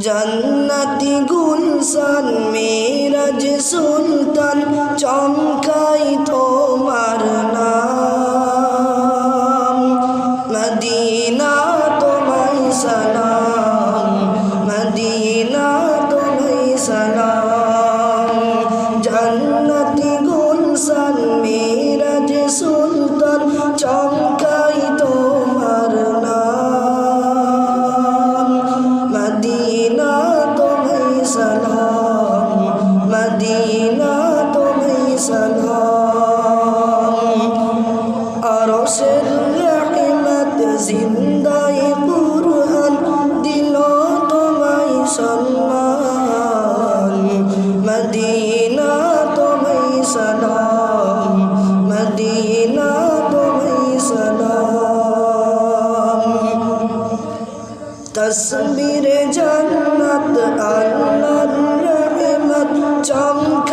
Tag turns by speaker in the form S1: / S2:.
S1: জান্নাতি গুলশান, মেরাজ সুলতান, চমকাই তোমার নাম। মদিনা তোমায় সালাম, মদিনা তোমায় সালাম। জান্নাতি গুলশান, মেরাজ সুলতান চমকাই সালাম মদিনা তোমায় সালাম। আরশের রহমত জিন্দায় কুরআন দিল তোমায় সম্মান মদিনা তোমায় সালাম মদিনা তোমায় সালাম। তসবির জন্নত চমক